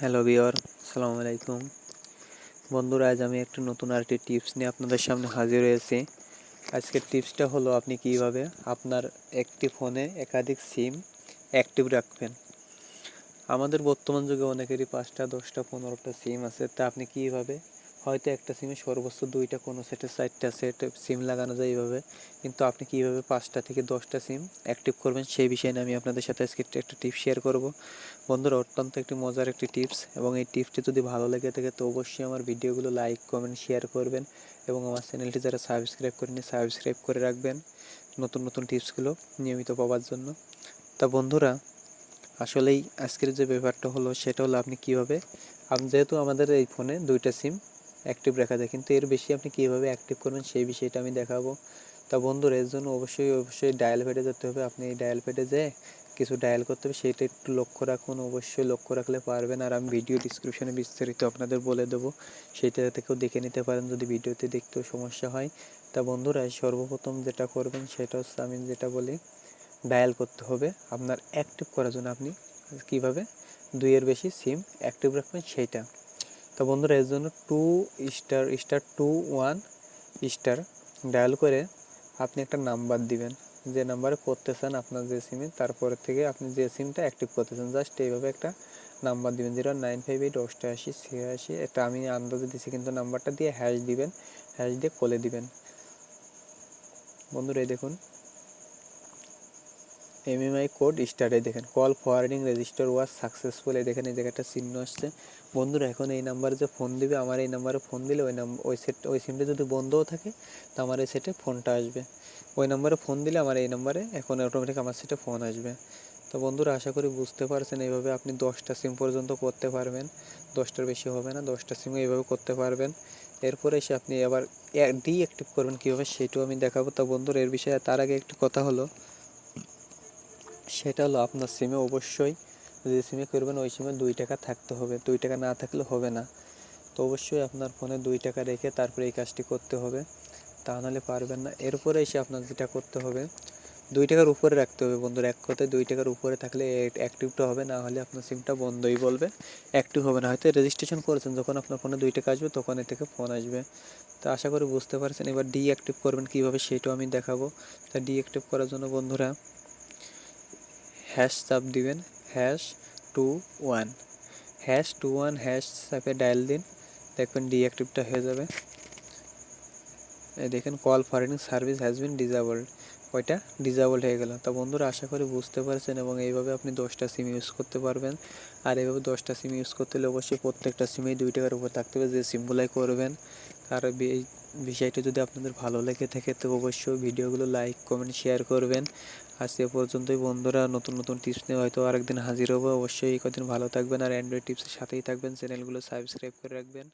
Hello বিয়র সালামু আলাইকুম। বন্ধুরা, আজ আমি একটি নতুন আরেকটি টিপস নিয়ে আপনাদের সামনে হাজির হয়েছি। আজকের টিপসটা হলো, আপনি কীভাবে আপনার একটি ফোনে একাধিক সিম অ্যাক্টিভ রাখবেন। আমাদের বর্তমান যুগে অনেকেরই পাঁচটা, দশটা, পনেরোটা সিম আছে, তা আপনি কীভাবে হয়তো একটা সিমে সর্বোচ্চ দুইটা, কোনো সেটে চারটা সেট সিম লাগানো যায় এইভাবে। কিন্তু আপনি কীভাবে পাঁচটা থেকে দশটা সিম অ্যাক্টিভ করবেন সেই বিষয়ে আমি আপনাদের সাথে আজকে একটা টিপস শেয়ার করব। বন্ধুরা, অত্যন্ত একটি মজার একটি টিপস এবং এই টিপসটি যদি ভালো লেগে থাকে, তো অবশ্যই আমার ভিডিওগুলো লাইক কমেন্ট শেয়ার করবেন এবং আমার চ্যানেলটি যারা সাবস্ক্রাইব করেনি সাবস্ক্রাইব করে রাখবেন নতুন নতুন টিপসগুলো নিয়মিত পাওয়ার জন্য। তা বন্ধুরা, আসলেই আজকের যে ব্যাপারটা হলো, সেটা হলো আপনি কীভাবে আপনি যেহেতু আমাদের এই ফোনে দুইটা সিম অ্যাক্টিভ রাখা যায় কিন্তু এর বেশি আপনি কীভাবে অ্যাক্টিভ করবেন সেই বিষয়টা আমি দেখাবো। তা বন্ধুরা, এর জন্য অবশ্যই অবশ্যই ডায়াল প্যাডে যেতে হবে। আপনি এই ডায়াল প্যাডে যেয়ে কিছু ডায়াল করতে হবে সেইটা একটু লক্ষ্য রাখুন। অবশ্যই লক্ষ্য রাখলে পারবেন। আর আমি ভিডিও ডিসক্রিপশনে বিস্তারিত আপনাদের বলে দেবো। সেইটা থেকেও দেখে নিতে পারেন যদি ভিডিওতে দেখতেও সমস্যা হয়। তা বন্ধুরা, সর্বপ্রথম যেটা করবেন সেটা হচ্ছে আমি যেটা বলি ডায়াল করতে হবে। আপনার অ্যাক্টিভ করার জন্য আপনি কীভাবে? দুইয়ের বেশি সিম অ্যাক্টিভ রাখবেন সেইটা তো বন্ধুরা, এর জন্য two star star two one star dial করে আপনি একটা নাম্বার দিবেন। যে নাম্বারে করতে চান আপনার যে সিমে তারপরে থেকে আপনি যে সিমটা অ্যাক্টিভ করতে চান জাস্ট এইভাবে একটা নাম্বার দিবেন। জিরো নাইন ফাইভ এইট অষ্টআশি, ছিয়াশি, এটা আমি আন্দাজে দিছি, কিন্তু নাম্বারটা দিয়ে হ্যাশ দিবেন হ্যাশ দিয়ে কোলে দিবেন। বন্ধুরা, এই দেখুন। এমএমআই কোড স্টারে দেখেন call forwarding register was successful এই দেখেন এই জায়গাটা চিহ্ন আসছে। বন্ধুরা, এখন এই নাম্বারে যে ফোন দিবে, আমার এই নাম্বারে ফোন দিলে ওই নাম্বার ওই সেট ওই সিমটা যদি বন্ধও থাকে, তো আমার এই সেটে ফোনটা আসবে। ওই নাম্বারে ফোন দিলে আমার এই নাম্বারে এখন অটোমেটিক আমার সেটে ফোন আসবে। তো বন্ধুরা, আশা করি বুঝতে পারছেন, এইভাবে আপনি দশটা সিম পর্যন্ত করতে পারবেন। দশটার বেশি হবে না, দশটা সিমও এইভাবে করতে পারবেন। এরপরে এসে আপনি আবার ডিঅ্যাক্টিভ করবেন কীভাবে, সেটাও আমি দেখাবো। তো বন্ধুরা, এর বিষয়ে তার আগে একটি কথা হলো। সেটা হলো আপনার সিমে অবশ্যই যে সিমে করবেন, ওই সিমে দুই টাকা থাকতে হবে। দুই টাকা না থাকলে হবে না। তো অবশ্যই আপনার ফোনে দুই টাকা রেখে তারপরে এই কাজটি করতে হবে। তা নাহলে পারবেন না। এরপরে এসে আপনার যেটা করতে হবে, দুই টাকার উপরে রাখতে হবে বন্ধুর। এক কথায় দুই টাকার উপরে থাকলে অ্যাক্টিভটা হবে, না হলে আপনার সিমটা বন্ধই বলবে। অ্যাক্টিভ হবে না। হয়তো রেজিস্ট্রেশন করেছেন, যখন আপনার ফোনে দুই টাকা আসবে, তখন এ থেকে ফোন আসবে। তো আশা করি বুঝতে পারছেন। এবার ডিঅ্যাক্টিভ করবেন কীভাবে সেটাও আমি দেখাবো। তা ডিঅ্যাক্টিভ করার জন্য বন্ধুরা হ্যাশ চাপ দিবেন hash two one hash two one hash চাপে ডায়াল দিন, দেখবেন ডিঅ্যাক্টিভটা হয়ে যাবে। দেখেন call forwarding service has been disabled ওইটা ডিজাবল্ড হয়ে গেল। তা বন্ধুরা, আশা করি বুঝতে পারছেন এবং এইভাবে আপনি দশটা সিম ইউজ করতে পারবেন। আর এইভাবে দশটা সিম ইউজ করতে হলে অবশ্যই প্রত্যেকটা সিমেই দুই টাকার উপর থাকতে হবে। যে সিমগুলাই করবেন আর বিষয়টা যদি আপনাদের ভালো লেগে থাকে, তো অবশ্যই ভিডিওগুলো লাইক কমেন্ট শেয়ার করবেন। আজ এ পর্যন্তই বন্ধুরা, নতুন নতুন টিপস নিয়ে হয়তো আরেকদিন হাজির হব। অবশ্যই কদিন ভালো থাকবেন, আর অ্যান্ড্রয়েড টিপসের সাথেই থাকবেন। চ্যানেলগুলো সাবস্ক্রাইব করে রাখবেন।